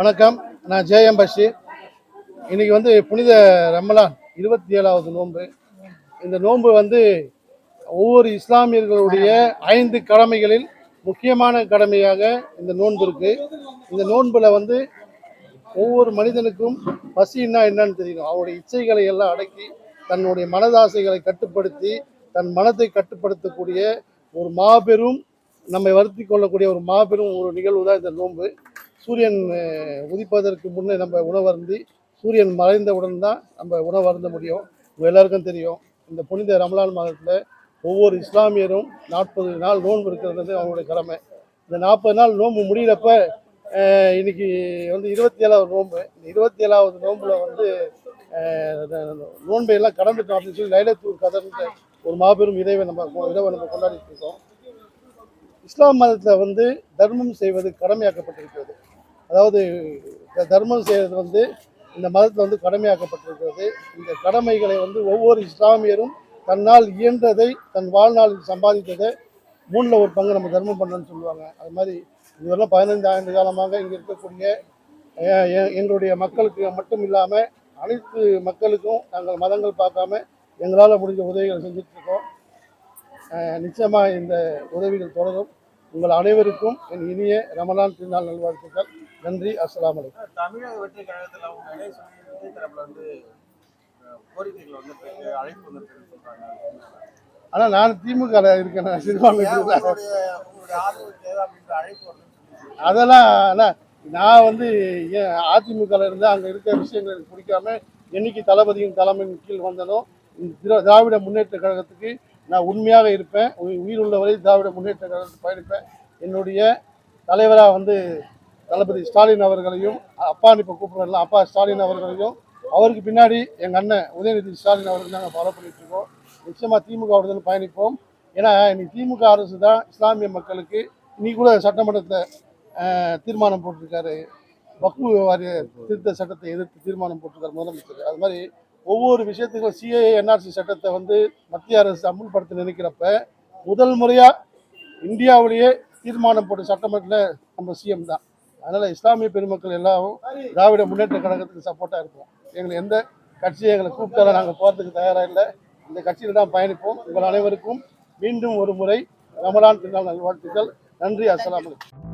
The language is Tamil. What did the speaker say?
வணக்கம். நான் ஜேஎம் பஷீர். இன்னைக்கு வந்து புனித ரமலான் இருபத்தி ஏழாவது நோன்பு. இந்த நோன்பு வந்து ஒவ்வொரு இஸ்லாமியர்களுடைய ஐந்து கடமைகளில் முக்கியமான கடமையாக இந்த நோன்பு இருக்கு. இந்த நோன்புல வந்து ஒவ்வொரு மனிதனுக்கும் பசின்னா என்னன்னு தெரியணும் அவருடைய இச்சைகளை எல்லாம் அடக்கி தன்னுடைய மனதாசைகளை கட்டுப்படுத்தி தன் மனத்தை கட்டுப்படுத்தக்கூடிய ஒரு மாபெரும் நம்மை வருத்தி கொள்ளக்கூடிய ஒரு மாபெரும் ஒரு நிகழ்வு தான் இந்த நோன்பு. சூரியன் உதிப்பதற்கு முன்னே நம்ம உணவருந்தி சூரியன் மறைந்தவுடன் தான் நம்ம உணவருந்த முடியும். எல்லாருக்கும் தெரியும். இந்த புனித ரமலான் மாதத்தில் ஒவ்வொரு இஸ்லாமியரும் நாற்பது நாள் நோன்பு இருக்கிறது வந்து அவங்களுடைய கடமை. இந்த நாற்பது நாள் நோன்பு முடியிறப்ப இன்னைக்கு வந்து இருபத்தி ஏழாவது நோன்பு. இந்த இருபத்தி ஏழாவது நோன்புல வந்து நோன்பை எல்லாம் கடந்துட்டோம் அப்படின்னு சொல்லி லைலத்தூர் கதர்ன்ற ஒரு மாபெரும் இறைவை நம்ம இதை நம்ம கொண்டாடிட்டு இருக்கோம். இஸ்லாம் மதத்தில் வந்து தர்மம் செய்வது கடமையாக்கப்பட்டிருக்கிறது. அதாவது தர்மம் செய்கிறது வந்து இந்த மதத்தில் வந்து கடமையாக்கப்பட்டிருக்கிறது. இந்த கடமைகளை வந்து ஒவ்வொரு இஸ்லாமியரும் தன்னால் இயன்றதை தன் வாழ்நாளில் சம்பாதித்ததை மூணில் ஒரு பங்கு நம்ம தர்மம் பண்ணணும்னு சொல்லுவாங்க. அது மாதிரி இதுவெல்லாம் பதினைந்து ஆண்டு காலமாக இங்கே இருக்கக்கூடிய எங்களுடைய மக்களுக்கு மட்டும் இல்லாமல் அனைத்து மக்களுக்கும் நாங்கள் மதங்கள் பார்க்காம எங்களால் முடிஞ்ச உதவிகளை செஞ்சிட்ருக்கோம். நிச்சயமாக இந்த உதவிகள் தொடரும். உங்கள் அனைவருக்கும் என் இனிய ரமலான் திருநாள் நல்வாழ்த்துக்கள். நன்றி அஸ்ஸலாமு அலைக்கும். தமிழக வெற்றி கழகத்தில் அவங்க கணேச விஜய் தரப்புல வந்து அஹ், கோரிக்கைகள் வந்து பெற்று அழைப்பு வந்து சொல்றாங்க. ஆனால் நான் திமுக இருக்கேன் சிறுபான்மை அதெல்லாம் அண்ணா, நான் வந்து ஏன் அதிமுகவில் இருந்து அங்கே இருக்கிற விஷயங்கள் எனக்கு பிடிக்காம என்னைக்கு தளபதியின் தலைமையின் கீழ் திரா- திராவிட முன்னேற்ற கழகத்துக்கு நான் உண்மையாக இருப்பேன். உயி- உயிர் உள்ளவரை திராவிட முன்னேற்ற கழகத்துக்கு பயணிப்பேன். என்னுடைய தலைவராக வந்து தளபதி ஸ்டாலின் அவர்களையும் அப்பான்னு இப்போ கூப்பிடுறோம்ல அப்பா ஸ்டாலின் அவர்களையும் அவருக்கு பின்னாடி எங்கள் அண்ணன் உதயநிதி ஸ்டாலின் அவர்கள் நாங்கள் ஃபாலோ பண்ணிட்டு இருக்கோம். நிச்சயமாக திமுக விடுதலை பயணிப்போம். ஏன்னா இன்னைக்கு திமுக அரசு தான் இஸ்லாமிய மக்களுக்கு இன்னைக்கு கூட சட்டமன்றத்தில் தீர்மானம் போட்டிருக்காரு. வக்கு வாரிய திருத்த சட்டத்தை எதிர்த்து தீர்மானம் போட்டிருக்காரு முதலமைச்சர். அது மாதிரி ஒவ்வொரு விஷயத்துக்கும் சிஏஏ என்ஆர்சி சட்டத்தை வந்து மத்திய அரசு அமுல்படுத்த நினைக்கிறப்ப முதல் முறையாக இந்தியாவிலேயே தீர்மானம் போட்ட சட்டமன்றத்தில் நம்ம சிஎம் தான். அதனால் இஸ்லாமிய பெருமக்கள் எல்லாரும் திராவிட முன்னேற்ற கழகத்துக்கு சப்போர்ட்டாக இருப்போம் எங்களை எந்த கட்சியை எங்களை கூப்பிட்டாலும் நாங்கள் போகிறதுக்கு தயாராக இல்லை. இந்த கட்சியில் தான் பயணிப்போம். உங்கள் அனைவருக்கும் மீண்டும் ஒரு முறை ரமலான் திருநாள் நல்வாழ்த்துக்கள். நன்றி. அஸ்லாம் வலைக்கம்